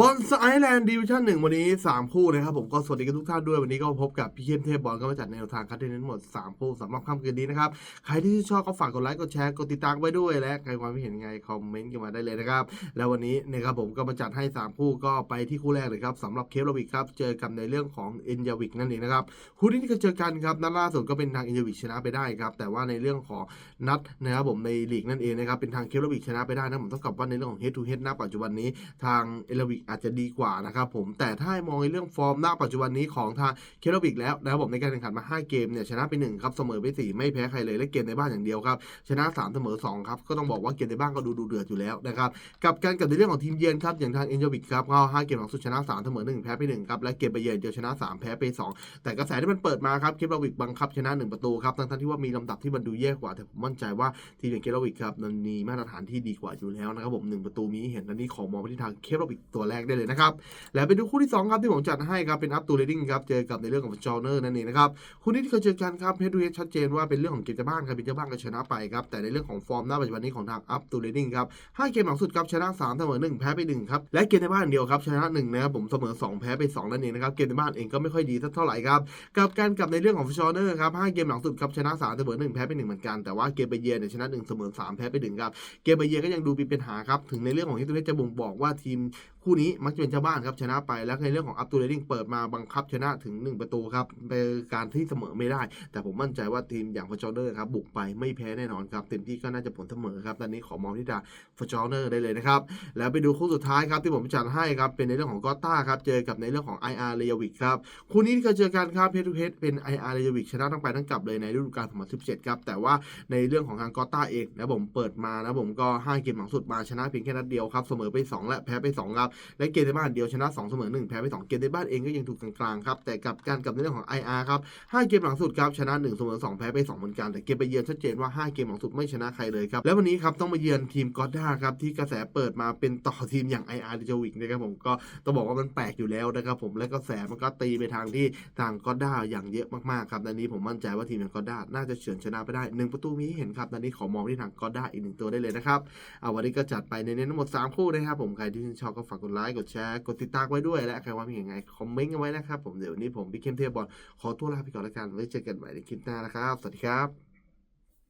บอลสไอแลนด์ดิวิชั่นหนึ่งวันนี้ 3 คู่นะครับผมก็สวัสดีกันทุกท่านด้วยวันนี้ก็พบกับพี่เข้มเทพบอลก็มาจัดในแนวทางคัดเลือกทั้งหมด 3 คู่สำหรับค่ำคืนนี้นะครับ ใครที่ชอบก็ฝากกดไลค์กดแชร์กดติดตามไว้ด้วยและใครความคิดเห็นไงคอมเมนต์กันมาได้เลยนะครับ แล้ววันนี้นะครับผมก็มาจัดให้ 3 คู่ก็ไปที่คู่แรกเลยครับสำหรับเคปโรวิกครับเจอกันในเรื่องของเอ็นยาวิกนั่นเองนะครับคู่นี้ที่เจอกันครับนัดล่าสุดก็เป็นทางเอ็นยาวิกชนะไปได้ครับแต่ว่าในเรื่องของนัดนะครับผมในลีกนั่นเองนะครับเป็นทางเคปโรวิกชนะไปได้นะผมต้องกลับว่าในเรื่องของ head to head ณปัจจุบันนี้ทางเอลวิกอาจจะดีกว่านะครับผมแต่ถ้ามองในเรื่องฟอร์มณปัจจุบันนี้ของทางเคลวิกแล้วนะครับผมในการแข่งขันมา 5 เกมเนี่ยชนะไป1ครับเสมอไป 4 ไม่แพ้ใครเลยและเกมในบ้านอย่างเดียวครับชนะ 3 เสมอ2ครับก็ต้องบอกว่าเกมในบ้านก็ดูดูเดือดอยู่แล้วนะครับกับการกับในเรื่องของทีมเยือนครับอย่างทางเอลวิกครับก็5เกมหลังสุดชนะ3เสมอ1แพ้ไป1ครับและเกมไปเยือนเดียวชนะ 3 แพ้ไป 2 แต่กระแสที่มันเปิดมาครับเคลวิกบังคับชนะ 1 ประตูครับทั้งที่ว่ามีลำดับที่มันดูแย่กว่าแต่ผมมั่นใจว่าทีมอย่างเคลวิกครับมันมีมาตรฐานที่ดีกว่าอยู่แล้วนะครับผมหนึ่งประตูมีเห็นและนี่ขอมองไปที่ทางเคลวิกตัวแรกได้เลยนะครับ แล้วไปดูคู่ที่2ครับที่ผมจัดให้ครับเป็นอัพตูเรดดิ้งครับเจอกับในเรื่องของจอร์เนอร์นั่นเองนะครับคู่นี้ที่เคยเจอกันครับเพดูเฮดชัดเจนว่าเป็นเรื่องของเกมเจ้าบ้านครับเป็นเจ้าบ้านก็ชนะไปครับแต่ในเรื่องของฟอร์มหน้าปัจจุบันนี้ของทางอัพตูเรดดิ้งครับห้าเกมหลังสุดครับชนะ3เสมอ1แพ้ไป1ครับและเกมในบ้านเดียวครับชนะ1นะครับผมเสมอ2แพ้ไป2นั่นเองนะครับเกมในบ้านเองก็ไม่ค่อยดีสักเท่าไหร่ครับกับการกับในเรื่องของจอร์เนอร์ครับห้าเกมหลังสุดครับชนะ3เสมอ1แพ้ไป1เหมือนกันแต่ว่าเกมไปเยือนเนี่ยชนะ1เสมอ3แพ้ไป1ครับเกมไปเยือนก็ยังดูมีปัญหาครับถึงในเรื่องของที่ตัวเลขจะบ่งบอกว่าทีมคู่นี้มักจะเป็นเจ้าบ้านครับชนะไป แล้วในเรื่องของอัพตูเรดิ้งเปิดมาบังคับชนะถึง 1 ประตูครับเป็นการที่เสมอไม่ได้ แต่ผมมั่นใจว่าทีมอย่างฟอร์จอเนอร์ครับบุกไปไม่แพ้แน่นอนครับเต็มที่ก็น่าจะผลเสมอครับตอนนี้ขอมองที่ดาฟอร์จอเนอร์ได้เลยนะครับแล้วไปดูคู่สุดท้ายครับที่ผมจัดให้ครับเป็นในเรื่องของกอต้าครับเจอกับในเรื่องของ IR เรยวิกครับคู่นี้ที่เคยเจอกันครับเพชรเพชเป็น IR เรยวิกชนะทั้งไปทั้งกลับเลยในฤดูกาล2017ครับแต่ว่าในเรื่องของทางกอต้าเองนะผมเปิดมานะผมก็ห้าเกมหลังสุดมาชนะเพียงแค่นัดเดียวครับเสมอไปสองและแพ้ไปสองครับและเกมในบ้านเดียวชนะ2เสมอ1แพ้ไป2เกมในบ้านเองก็ยังถูกกลางๆครับแต่กับการกับในเรื่องของ IR ครับ5เกมหลังสุดครับชนะ1เสมอ2แพ้ไป2เหมือนกันแต่เกมไปเยือนชัดเจนว่า 5 เกมหลังสุดไม่ชนะใครเลยครับแล้ววันนี้ครับต้องมาเยือนทีมกอด้าครับที่กระแสเปิดมาเป็นต่อทีมอย่าง IR ดิจวิกนะครับผมก็ต้องบอกว่ามันแปลกอยู่แล้วนะครับผมและกระแสมันก็ตีไปทางที่ทางกอด้าอย่างเยอะมากๆครับดันนี้ผมมั่นใจว่าทีมอย่างกอด้าน่าจะเฉือนชนะไปได้หนึ่งประตูนี้เห็นครับดันนี้ขอมองที่ทางกอด้าอีกหนึ่งตัวได้เลยนะครับเอาวันนี้ก็จัดไปในเน้นทั้งหมด 3 คู่นะครับผมใครที่ชื่นชอบก็ฝากกดไลค์ กดแชร์ กดติดตามไว้ด้วย และใครว่ามีอย่างไง คอมเมนต์กันไว้นะครับผม เดี๋ยววันนี้ผมพี่เข้มเทพบอลขอตัวลาไปก่อนแล้วกัน ไว้เจอกันใหม่ในคลิปหน้านะครับ สวัสดีครับ